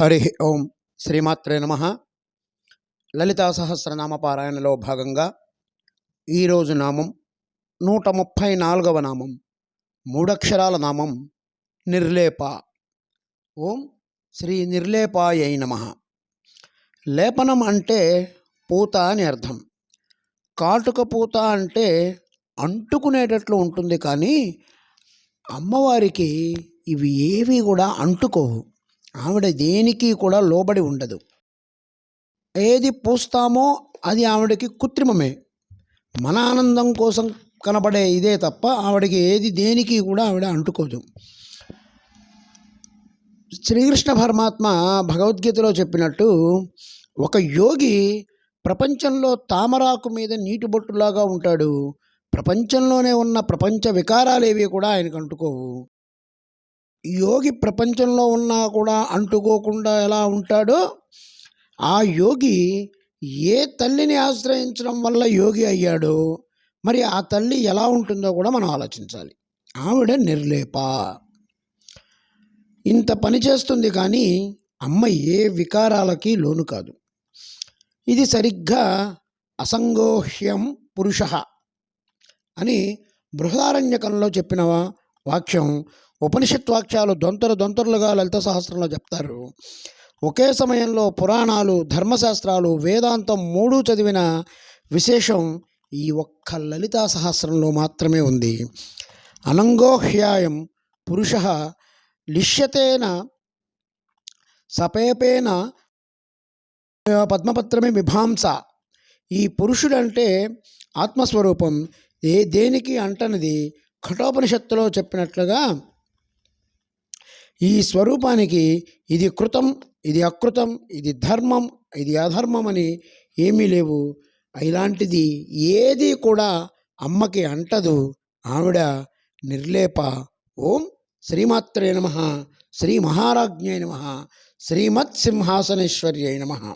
హరి ఓం శ్రీమాత్రే నమ. లలితా సహస్రనామ పారాయణలో భాగంగా ఈరోజు నామం నూట ముప్పై నాలుగవ నామం మూడక్షరాల నామం నిర్లేప. ఓం శ్రీ నిర్లేపాయ నమ. లేపనం అంటే పూత అని అర్థం. కాటుక పూత అంటే అంటుకునేటట్లు ఉంటుంది కానీ అమ్మవారికి ఇవి ఏవి కూడా అంటుకోవు. ఆవిడ దేనికి కూడా లోబడి ఉండదు. ఏది పూస్తామో అది ఆవిడకి కృత్రిమమే. మన ఆనందం కోసం కనబడే ఇదే తప్ప ఆవిడకి ఏది దేనికి కూడా ఆవిడ అంటుకోదు. శ్రీకృష్ణ పరమాత్మ భగవద్గీతలో చెప్పినట్టు ఒక యోగి ప్రపంచంలో తామరాకు మీద నీటి బొట్టులాగా ఉంటాడు. ప్రపంచంలోనే ఉన్న ప్రపంచ వికారాలేవి కూడా ఆయనకు అంటుకోవు. యోగి ప్రపంచంలో ఉన్నా కూడా అంటుకోకుండా ఎలా ఉంటాడో ఆ యోగి ఏ తల్లిని ఆశ్రయించడం వల్ల యోగి అయ్యాడో మరి ఆ తల్లి ఎలా ఉంటుందో కూడా మనం ఆలోచించాలి. ఆవిడ నిర్లేప. ఇంత పని చేస్తుంది కానీ అమ్మ ఏ వికారాలకి లోను కాదు. ఇది సరిగ్గా అసంగోహ్యం పురుష అని బృహదారణ్యకంలో చెప్పిన వాక్యం ఉపనిషత్ వాక్యాలు దొంతరు దొంతరులుగా లలిత సహస్రంలో చెప్తారు. ఒకే సమయంలో పురాణాలు ధర్మశాస్త్రాలు వేదాంతం మూడు చదివిన విశేషం ఈ ఒక్క లలితా సహస్రంలో మాత్రమే ఉంది. అనంగోహ్యాయం పురుష లిష్యతేన సపేపేన పద్మపత్రమే విభాంస. ఈ పురుషుడంటే ఆత్మస్వరూపం ఏ దేనికి అంటనిది కఠోపనిషత్తులో చెప్పినట్లుగా ఈ స్వరూపానికి ఇది కృతం ఇది అకృతం ఇది ధర్మం ఇది అధర్మం అని ఏమీ లేవు. ఇలాంటిది ఏది కూడా అమ్మకి అంటదు. ఆవిడ నిర్లేప. ఓం శ్రీమాత్రే నమ. శ్రీ మహారాజ్ఞై నమ. శ్రీమత్ సింహాసనేశ్వర్యై నమ.